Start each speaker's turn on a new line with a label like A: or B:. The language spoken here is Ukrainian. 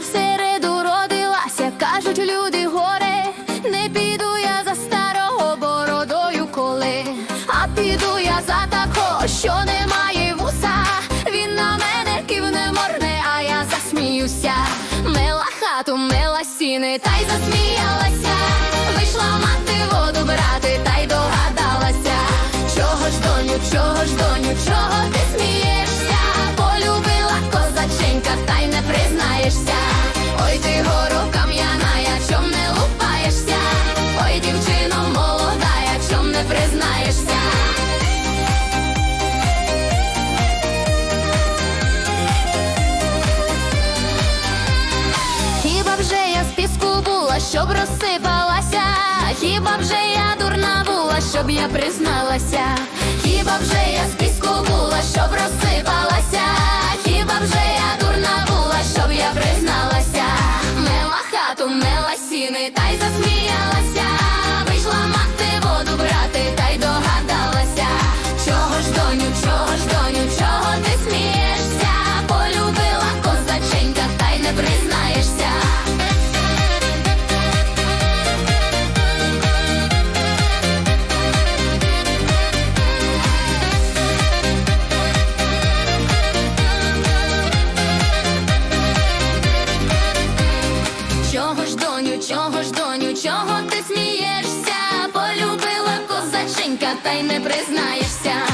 A: в середу родилася, кажуть люди горе, не піду я за старого бородою коли, а піду я за такого, що не має вуса. Він на мене кивне морне, а я засміюся. Мила хату, мила сіни, та й засміялася. Вийшла мати воду брати, та й признаєшся? Хіба вже я з піску була, щоб розсипалася? Хіба вже я дурна була, щоб я призналася? Хіба вже я з піску була, щоб розсипалася? Хіба вже я дурна була, щоб я призналася? Мела хату, мела сіни, та й засміялася. Чого ж доню, чого ти смієшся? Полюбила козаченька, та й не признаєшся.